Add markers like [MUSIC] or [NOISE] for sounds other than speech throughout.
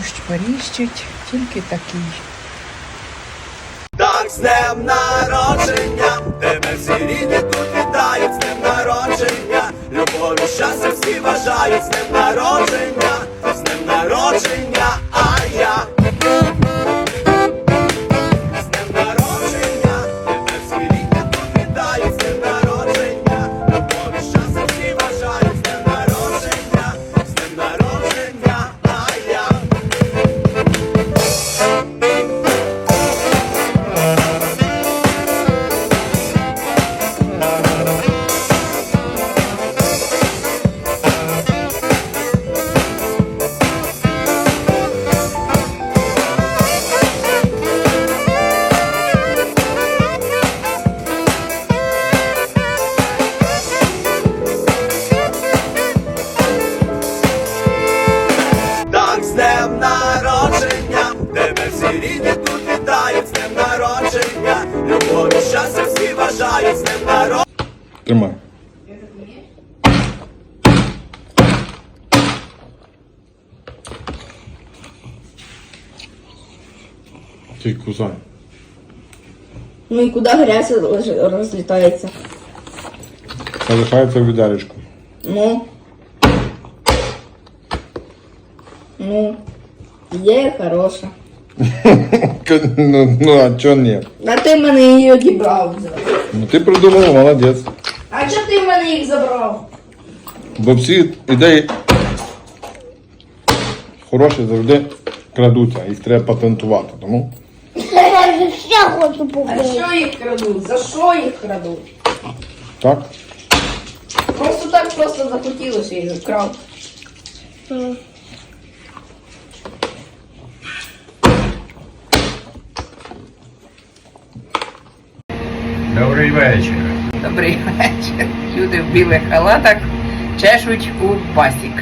дощ поріщить, тільки такий. Так з днем народження, тебе всі рідні тут вітають з днем народження, любові, щастя всі бажають з днем народження, з днем народження, а я. І куди грязь роз- розлітається? Залишається в відеречку. Ну. Ну. Є хороша. [LAUGHS] Ну, ну а чого ні? А ти в мене її одібрав. Ну ти придумав, молодець. А чого ти в мене їх забрав? Бо всі ідеї хороші завжди крадуться, їх треба патентувати. Тому Я хочу А побити. що їх крадуть? За що їх крадуть? так. Просто так просто захотілося і вкрав. Добрий вечір. Добрий вечір. Люди в білих халатах чешуть у пасік.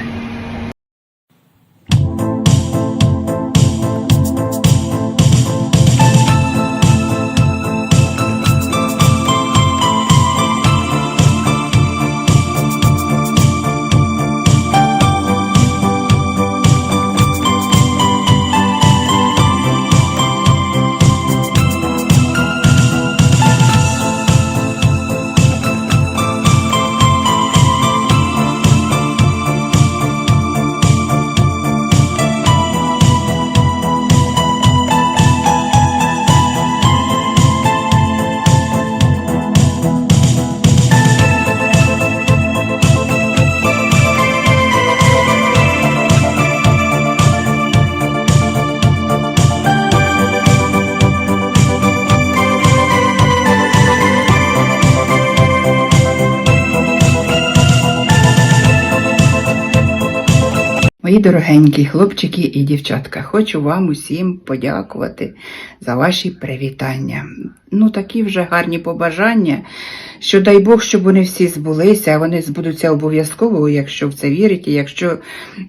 Мої дорогенькі хлопчики і дівчатка, хочу вам усім подякувати за ваші привітання. Ну, такі вже гарні побажання, що дай Бог, щоб вони всі збулися, а вони збудуться обов'язково, якщо в це вірите, якщо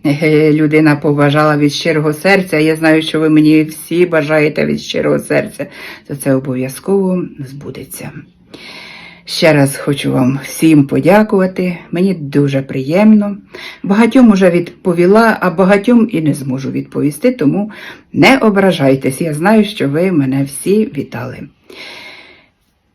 е, людина побажала від щирого серця, я знаю, що ви мені всі бажаєте від щирого серця, то це обов'язково збудеться. Ще раз хочу вам всім подякувати. Мені дуже приємно. Багатьом уже відповіла, а багатьом і не зможу відповісти, тому не ображайтесь. Я знаю, що ви мене всі вітали.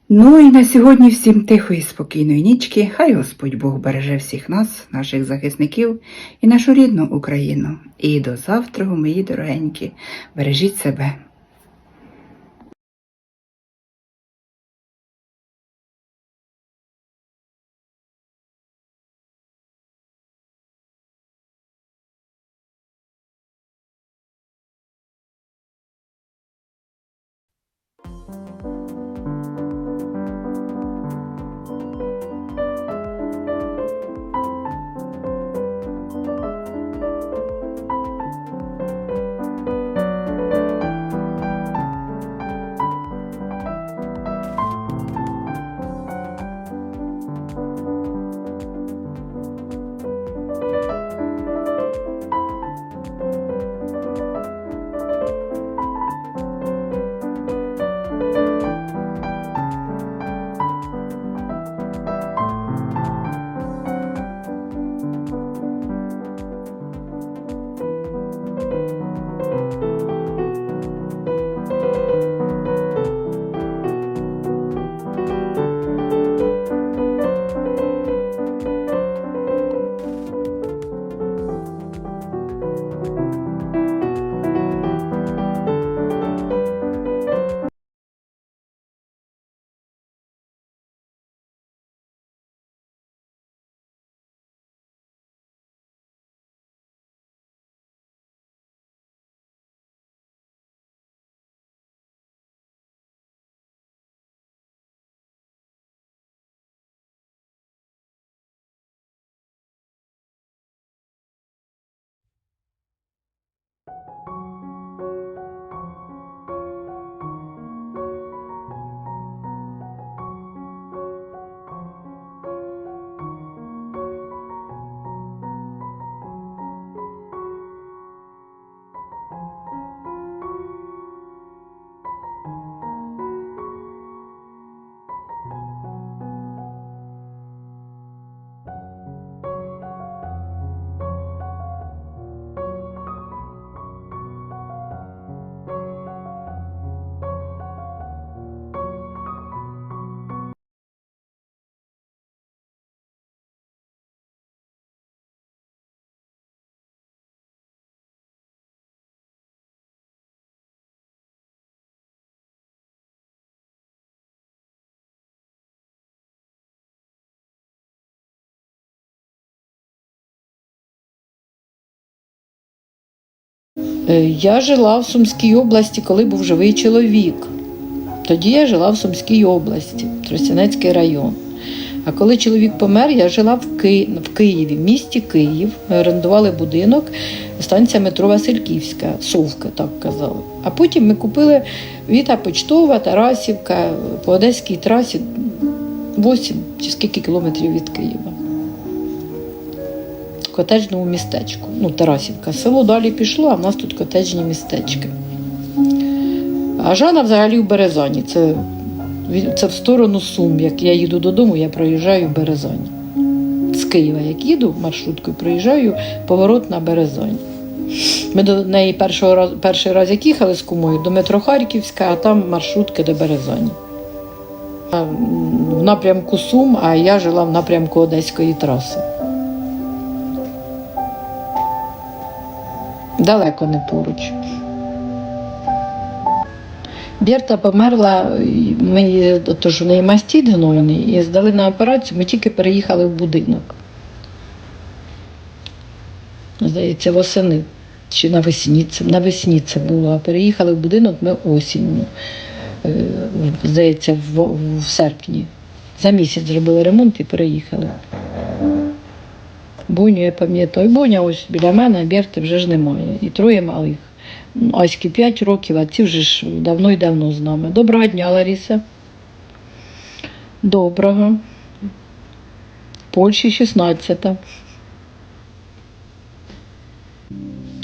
Ну і на сьогодні всім тихої, спокійної нічки. Хай Господь Бог береже всіх нас, наших захисників і нашу рідну Україну. І до завтра, мої дорогенькі, бережіть себе. Я жила в Сумській області, коли був живий чоловік. Тоді я жила в Сумській області, Тростянецький район. А коли чоловік помер, я жила в, Ки... в Києві, в місті Київ. Ми орендували будинок, станція метро Васильківська, Совка, так казали. А потім ми купили Віта Почтова, Тарасівка по Одеській трасі 8 чи скільки кілометрів від Києва. Котеджному містечку. Ну, Тарасівка. Село далі пішло, а в нас тут котеджні містечки. А Жана взагалі в Березані. Це, це в сторону Сум. Як я їду додому, я проїжджаю в Березані. З Києва, як їду маршруткою, проїжджаю поворот на Березані. Ми до неї першого раз, перший раз як їхали з кумою до метро Харківська, а там маршрутки до Березані. В напрямку Сум, а я жила в напрямку Одеської траси. Далеко не поруч. Берта померла, ми тож в неї мастіт гнойний, і здали на операцію, ми тільки переїхали в будинок. Здається, восени. Чи навесні це, навесні це було, а переїхали в будинок ми осінню. Е, Здається, в, в серпні. За місяць зробили ремонт і переїхали. Буню я пам'ятаю. Буня ось біля мене, Берти вже ж немає. І троє малих. Аські Аськи 5 років, а ці вже ж давно і давно з нами. Доброго дня, Ларіса. Доброго. Польщі 16.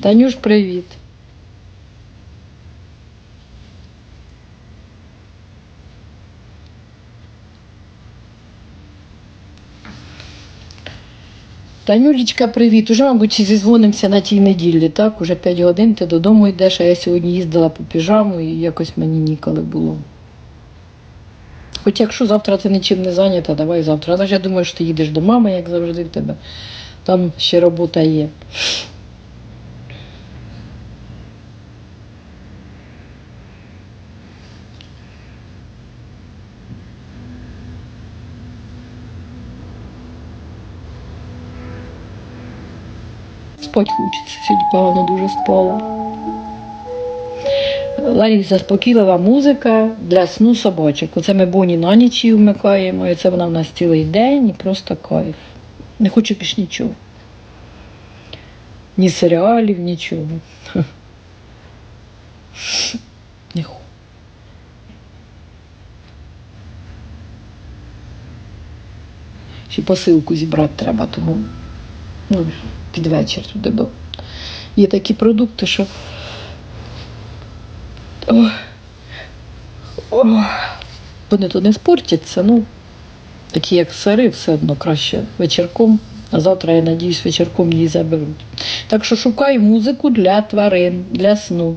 Танюш, привіт. Танюлічка, привіт. Уже, мабуть, зізвонимося на тій неділі, так? Уже 5 годин ти додому йдеш, а я сьогодні їздила по піжаму і якось мені ніколи було. Хоч якщо завтра ти нічим не зайнята, давай завтра. Але ж я думаю, що ти їдеш до мами, як завжди в тебе. Там ще робота є. Спать хочеться, сьогодні погано дуже спала. Ларі заспокійлива музика для сну собачок. Оце ми Боні на ніч її вмикаємо, і це вона в нас цілий день і просто кайф. Не хочу більш нічого. Ні серіалів, нічого. [LAUGHS] Не хочу. Ще посилку зібрати треба, тому ну, під вечір туди. Бо є такі продукти, що. Ох. Ох. Вони то не спортяться, ну, такі як сири, все одно краще вечірком. А завтра, я надіюсь, вечірком її заберуть. Так що шукай музику для тварин, для сну.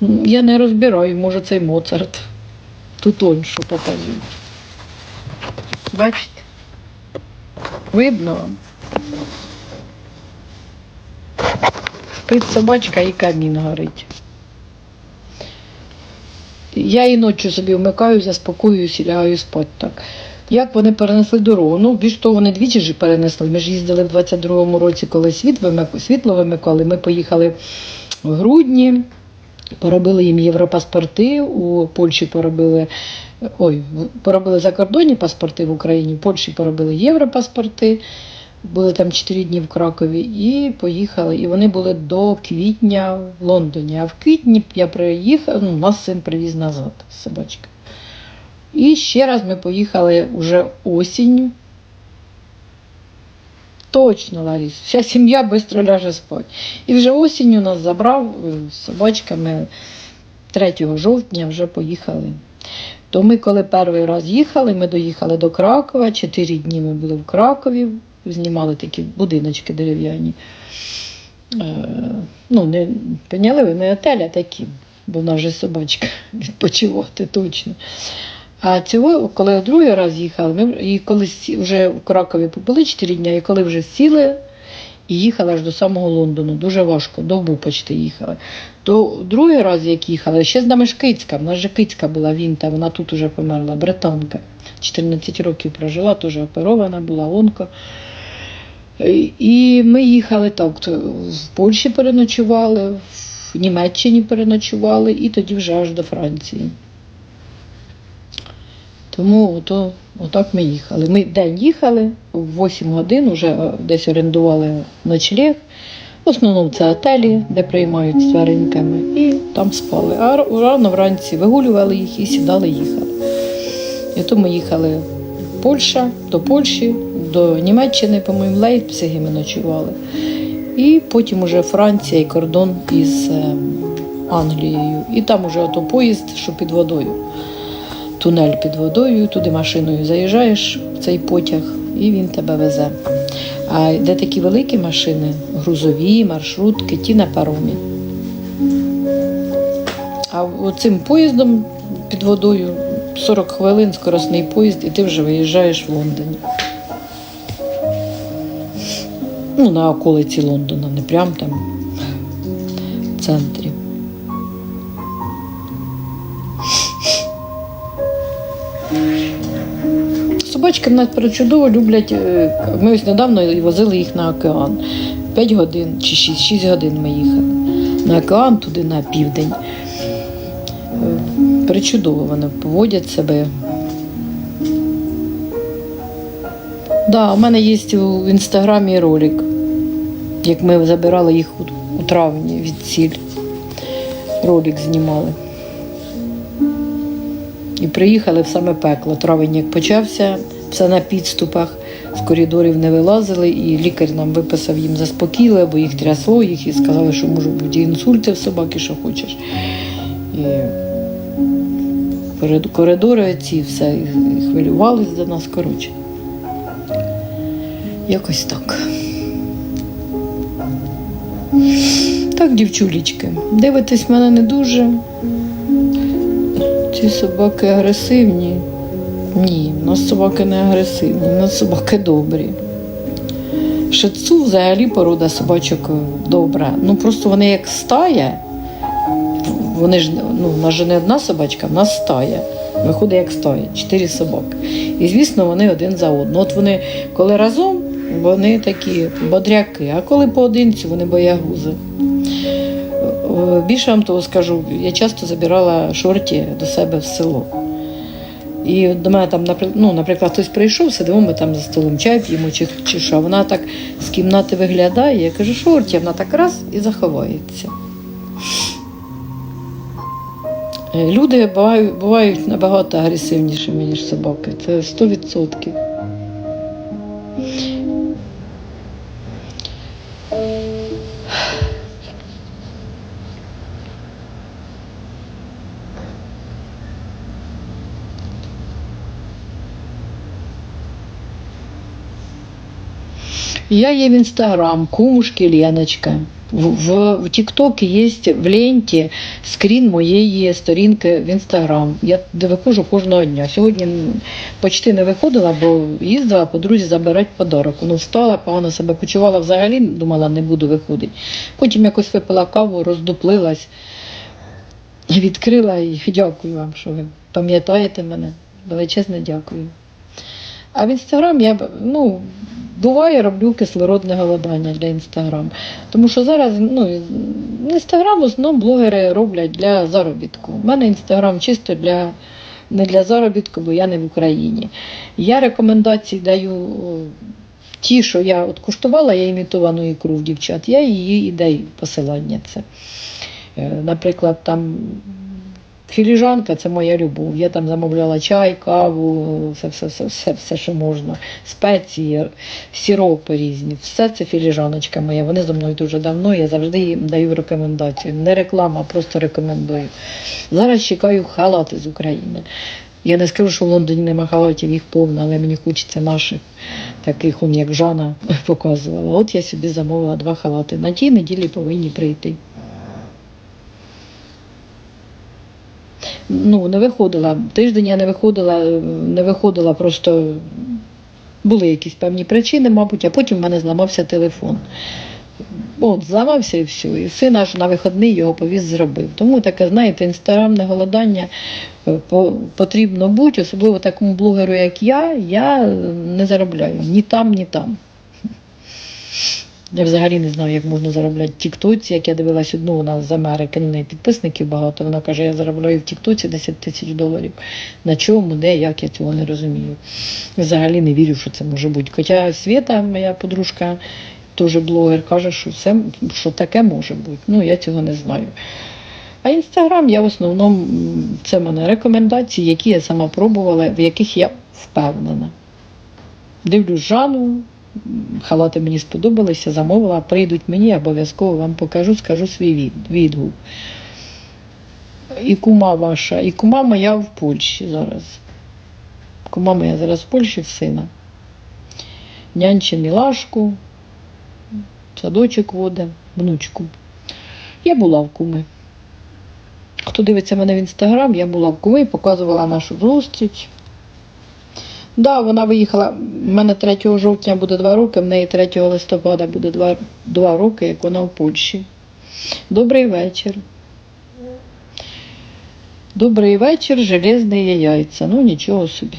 Ну, Я не розбираю, може цей Моцарт. Тут он що показують. Бачите? Видно вам? Спить собачка і камін горить. Я і ночі собі вмикаю, заспокоююсь і лягаю спати так. Як вони перенесли дорогу? Ну, більш того, вони двічі ж перенесли. Ми ж їздили в 22-му році, коли світ вимик- світло вимикали. Ми поїхали в грудні, поробили їм європаспорти, у Польщі поробили. Ой, поробили закордонні паспорти в Україні, в Польщі поробили європаспорти. Були там 4 дні в Кракові і поїхали. І вони були до квітня в Лондоні. А в квітні я приїхав, ну, нас син привіз назад, собачка. І ще раз ми поїхали вже осінню. Точно, Ларіс, вся сім'я швидко ляже спати. І вже осінню нас забрав е, з собачками 3 жовтня вже поїхали. То ми, коли перший раз їхали, ми доїхали до Кракова, 4 дні ми були в Кракові, знімали такі будиночки дерев'яні. Е, ну, не поняли не отель, такі, бо в нас же собачка [LAUGHS] відпочивати точно. А цього, коли другий раз їхали, ми і коли вже в Кракові побули 4 дні, і коли вже сіли і їхали аж до самого Лондону, дуже важко, добу почти їхали. То другий раз, як їхали, ще з нами ж кицька, в нас же кицька була Вінта, вона тут уже померла, британка. 14 років прожила, теж оперована була, онко. І ми їхали так, в Польщі переночували, в Німеччині переночували і тоді вже аж до Франції. Тому ото, отак ми їхали. Ми день їхали, в 8 годин вже десь орендували ночліг. В основному це отелі, де приймають з тваринками, і там спали. А рано вранці вигулювали їх і сідали, їхали. І то ми їхали в Польща, до Польщі, до Німеччини, по-моєму, в ми ночували. І потім уже Франція і кордон із е, Англією. І там уже ото поїзд, що під водою. Тунель під водою, туди машиною заїжджаєш в цей потяг, і він тебе везе. А де такі великі машини, грузові, маршрутки, ті на паромі. А цим поїздом під водою 40 хвилин скоростний поїзд, і ти вже виїжджаєш в Лондоні. Ну, на околиці Лондона, не прям там в центрі. Собачки в нас причудово люблять. е, Ми ось недавно возили їх на океан. 5 годин чи 6, 6 годин ми їхали. На океан туди на південь. Е, Причудово вони поводять себе. Да, у мене є в інстаграмі ролик, як ми забирали їх у, травні від сіль. Ролик знімали. І приїхали в саме пекло. Травень як почався, все на підступах, з коридорів не вилазили, і лікар нам виписав їм заспокійливе, бо їх трясло, їх і сказали, що можуть бути інсульти в собаки, що хочеш. І коридори ці все хвилювались за нас, коротше. Якось так. Так, дівчулечки, дивитесь мене не дуже. Ці собаки агресивні. Ні, у нас собаки не агресивні, у нас собаки добрі. Шицу взагалі порода собачок добра. Ну просто вони як стая. Вони ж ну, в нас же не одна собачка, в нас стая. Виходить як стая, чотири собаки. І звісно, вони один за одного. От вони, коли разом, вони такі бодряки, а коли поодинці, вони боягузи. Е, Більше вам того скажу, я часто забирала шорті до себе в село. І до мене там, ну, наприклад, хтось прийшов, сидимо, ми там за столом чай п'ємо чи, чи що. Вона так з кімнати виглядає, я кажу, шорті, вона так раз і заховається. Е, Люди бувають набагато агресивнішими, ніж собаки. Це 100%. Я є в Інстаграм, кумушки Леночка. В, Тіктокі є в ленті скрін моєї сторінки в Інстаграм. Я виходжу кожного дня. Сьогодні почти не виходила, бо їздила подрузі забирати подарок. Ну, встала, погано себе почувала взагалі, думала, не буду виходити. Потім якось випила каву, роздуплилась, відкрила і дякую вам, що ви пам'ятаєте мене. Величезне дякую. А в інстаграм я ну, буває роблю кислородне голодання для інстаграм. Тому що зараз ну, інстаграм в основному блогери роблять для заробітку. У мене інстаграм чисто для, не для заробітку, бо я не в Україні. Я рекомендації даю ті, що я от куштувала, я імітовану ікру в дівчат, я її і даю посилання це. Е, Наприклад, там Філіжанка це моя любов. Я там замовляла чай, каву, все, все, все, все, все що можна, спеції, сіропи різні. Все це філіжаночка моя. Вони зі мною дуже давно. Я завжди їм даю рекомендацію. Не реклама, а просто рекомендую. Зараз чекаю халати з України. Я не скажу, що в Лондоні нема халатів, їх повно, але мені хочеться наших, таких, он, як Жана [LAUGHS] показувала. От я собі замовила два халати. На тій неділі повинні прийти. Ну, не виходила. Тиждень я не виходила, е, не виходила, просто були якісь певні причини, мабуть, а потім в мене зламався телефон. От, зламався і все. І син аж на вихідний його повіз зробив. Тому таке, знаєте, інстаграмне голодання е, потрібно бути, особливо такому блогеру, як я, я не заробляю ні там, ні там. Я взагалі не знаю, як можна заробляти в Тіктоці. Як я дивилась одну, у нас з Америки, неї підписників багато. Вона каже, я заробляю в Тіктоці 10 тисяч доларів. На чому, де, як я цього не розумію. Взагалі не вірю, що це може бути. Хоча Свята, моя подружка, теж блогер, каже, що все, що таке може бути. Ну, я цього не знаю. А інстаграм я в основному це в мене рекомендації, які я сама пробувала, в яких я впевнена. Дивлюсь Жанну, м, халати мені сподобалися, замовила, прийдуть мені, обов'язково вам покажу, скажу свій відгук. І кума ваша, і кума моя в Польщі зараз. Кума моя зараз в Польщі в сина. Нянче мілашку, садочок воде, внучку. Я була в куми. Хто дивиться мене в інстаграм, я була в куми, показувала нашу зустріч. Да, вона виїхала. У мене 3 жовтня буде 2 роки, в неї 3 листопада буде 2, 2 роки, як вона в Польщі. Добрий вечір. Добрий вечір, железні яйця. Ну нічого собі.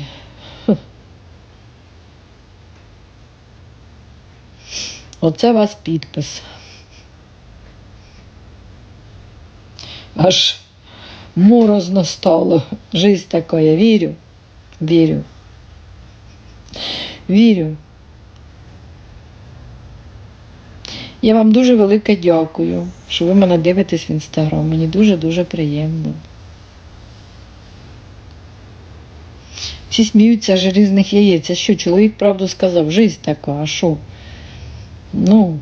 Оце вас підпис. Аж морозно стало. Жизнь така, вірю, вірю. Вірю. Я вам дуже велике дякую, що ви мене дивитесь в інстаграм. Мені дуже-дуже приємно. Всі сміються з желізних яєць. А що, чоловік правду сказав, жизнь така, а що? Ну,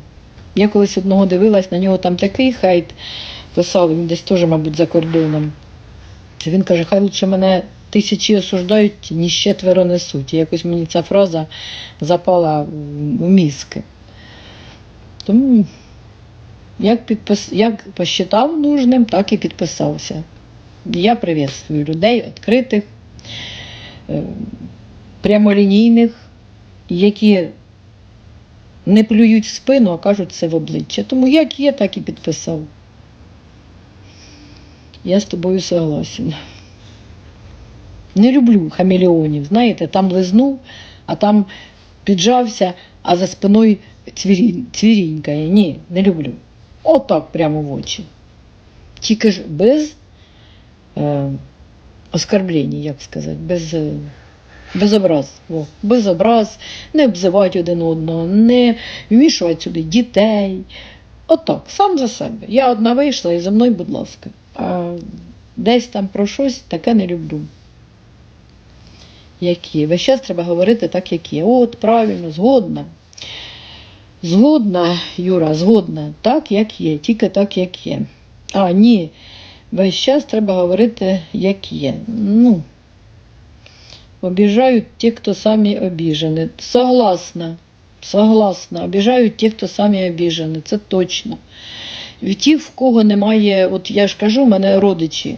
я колись одного дивилась, на нього там такий хайт писав, він десь теж, мабуть, за кордоном. Він каже, хай лучше мене тисячі осуждають, ніж четверо несуть. Якось мені ця фраза запала в мізки. Тому як, підпис... як посчитав нужним, так і підписався. Я приветствую людей відкритих, е, прямолінійних, які не плюють в спину, а кажуть це в обличчя. Тому як є, так і підписав. Я з тобою согласен. Не люблю хамелеонів. Знаєте, там лизнув, а там піджався, а за спиною цвірінь, цвірінькає. Ні, не люблю. Отак прямо в очі. Тільки ж без е, оскорблень, як сказати, без, е, без образ. О, без образ, не обзивати один одного, не вмішувати сюди дітей. Отак, сам за себе. Я одна вийшла і за мною, будь ласка. А десь там про щось таке не люблю. Як є. Весь час треба говорити так, як є. От, правильно, згодна. Згодна, Юра, згодна, так, як є, тільки так, як є. А, ні. Весь час треба говорити, як є. Ну, обіжають ті, хто самі обіжені. Согласна. Согласна. Обіжають ті, хто самі обіжені. Це точно. Ті, в кого немає, от я ж кажу, в мене родичі.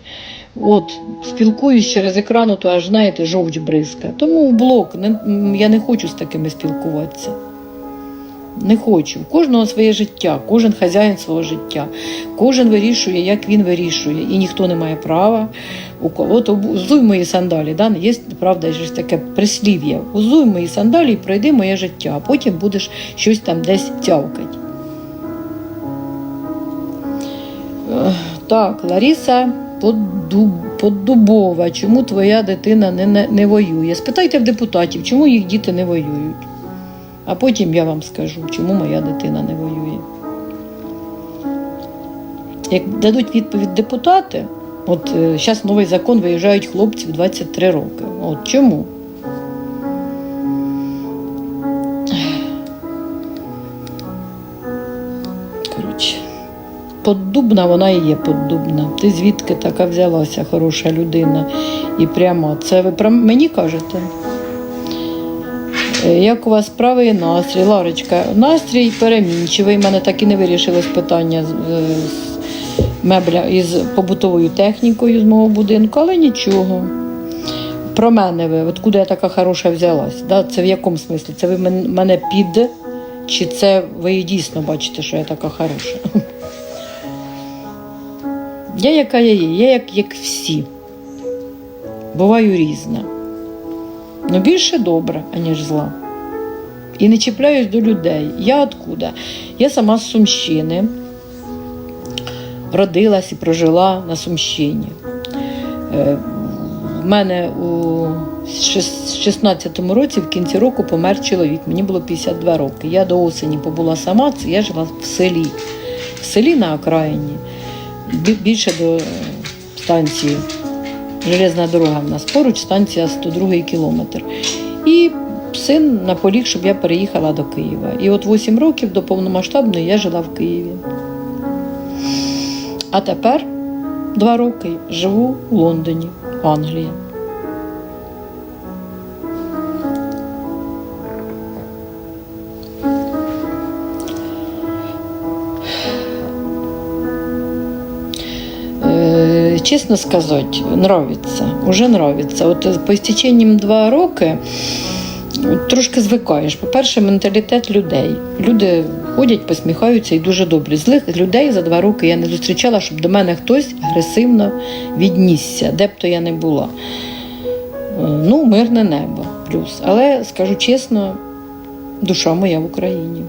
От, спілкуюсь через екран, то аж знаєте, жовч бризка. Тому блок не, я не хочу з такими спілкуватися. Не хочу. У кожного своє життя, кожен хазяїн свого життя, кожен вирішує, як він вирішує, і ніхто не має права. От взуй мої сандалі, да? є правда ж таке прислів'я. Узуй мої сандалі і пройди моє життя, а потім будеш щось там десь тявкати. Так, Ларіса Поддуб- Поддубова, чому твоя дитина не, не, не воює? Спитайте в депутатів, чому їх діти не воюють. А потім я вам скажу, чому моя дитина не воює. Як дадуть відповідь депутати, от зараз новий закон виїжджають хлопці в 23 роки. От чому? Поддубна вона і є поддубна. Ти звідки така взялася, хороша людина і прямо. Це ви про мені кажете? Е, Як у вас справи і настрій, Ларочка? Настрій перемінчивий. Мене так і не вирішилось питання з, е, мебля із побутовою технікою з мого будинку, але нічого. Про мене ви, откуда я така хороша взялась? Да? Це в якому смислі? Це ви мене під, чи це ви дійсно бачите, що я така хороша? Я яка я є, я як, як всі. Буваю різна. Ну більше добра, аніж зла. і не чіпляюсь до людей. Я откуда? Я сама з Сумщини. Родилась і прожила на Сумщині. Е, В мене у 16-му році, в кінці року, помер чоловік. Мені було 52 роки. Я до осені побула сама, це я жила в селі. В селі на окраїні, більше до е, станції. Железна дорога в нас поруч, станція 102 кілометр. І син наполіг, щоб я переїхала до Києва. І от 8 років до повномасштабної я жила в Києві. А тепер два роки живу в Лондоні, в Е, Чесно сказати, нравиться, уже нравиться. От по істеченням два роки трошки звикаєш. По-перше, менталітет людей. Люди ходять, посміхаються і дуже добрі. Злих людей за два роки я не зустрічала, щоб до мене хтось агресивно віднісся, де б то я не була. Е, Ну, мирне небо плюс. Але скажу чесно, душа моя в Україні.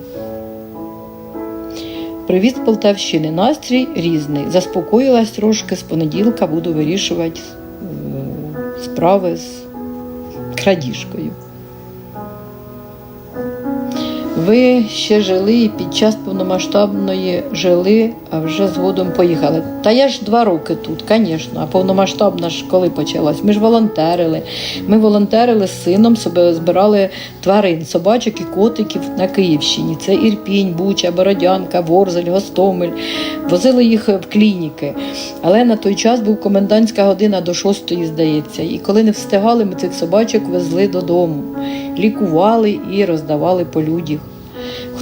Привіт Полтавщини. Настрій різний. Заспокоїлась трошки, з понеділка буду вирішувати е, справи з крадіжкою. Ви ще жили і під час повномасштабної жили, а вже згодом поїхали. Та я ж два роки тут, звісно. А повномасштабна ж коли почалась? Ми ж волонтерили. Ми волонтерили з сином, себе збирали тварин, собачок і котиків на Київщині. Це Ірпінь, Буча, Бородянка, Ворзель, Гостомель. Возили їх в клініки. Але на той час був комендантська година до шостої, здається. І коли не встигали, ми цих собачок везли додому, лікували і роздавали по людях.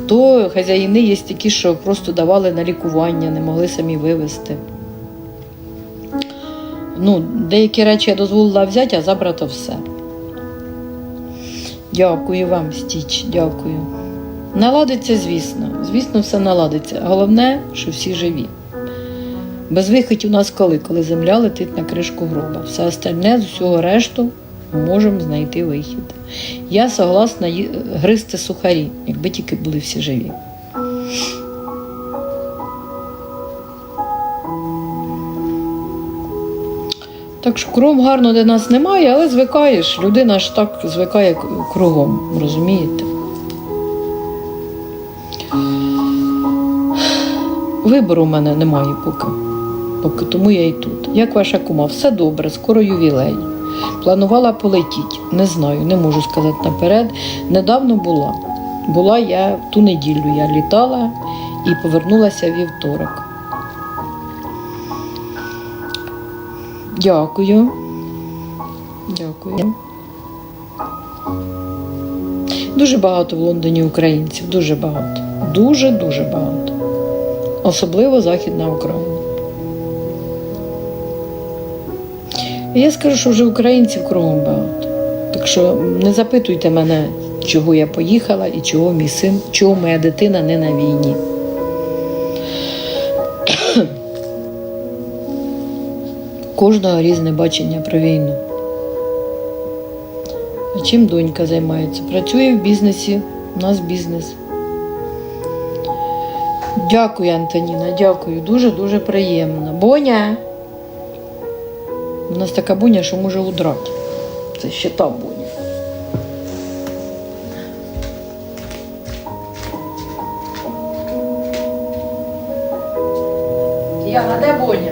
Хто хазяїни є такі, що просто давали на лікування, не могли самі вивезти. Ну, деякі речі я дозволила взяти, а забрати все. Дякую вам, Стіч, дякую. Наладиться, звісно. Звісно, все наладиться. Головне, що всі живі. Без у нас коли? Коли земля летить на кришку гроба. Все остальне з усього решту можемо знайти вихід. Я согласна гризти сухарі, якби тільки були всі живі. Так що кром гарно де нас немає, але звикаєш. Людина ж так звикає кругом, розумієте? Вибору в мене немає поки. Поки тому я і тут. Як ваша кума? Все добре, скоро ювілей. Планувала полетіти, не знаю, не можу сказати наперед. Недавно була. Була я ту неділю, я літала і повернулася вівторок. Дякую. Дякую. Дуже багато в Лондоні українців, дуже багато. Дуже-дуже багато. Особливо Західна Україна. І Я скажу, що вже українців кругом багато. Так що не запитуйте мене, чого я поїхала і чого мій син, чого моя дитина не на війні. Кожного різне бачення про війну. А чим донька займається? Працює в бізнесі, у нас бізнес. Дякую, Антоніна, дякую. Дуже-дуже приємно. Боня! У нас така буня, що може удрати. Це ще та буня. Яна, де боня?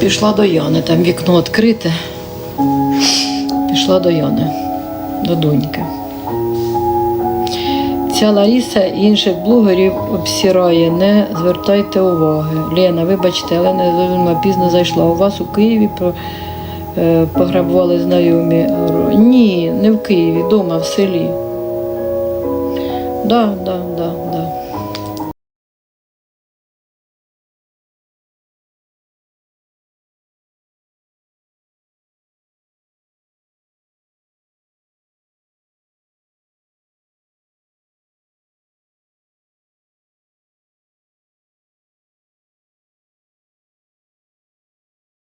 Пішла до Яни, там вікно відкрите. Пішла до Яни, до доньки. Ця Ларіса інших блогерів обсирає, не звертайте уваги. Лена, вибачте, але не пізно зайшла. У вас у Києві е, пограбували знайомі. Ні, не в Києві, вдома, в селі. Да, да, да, да.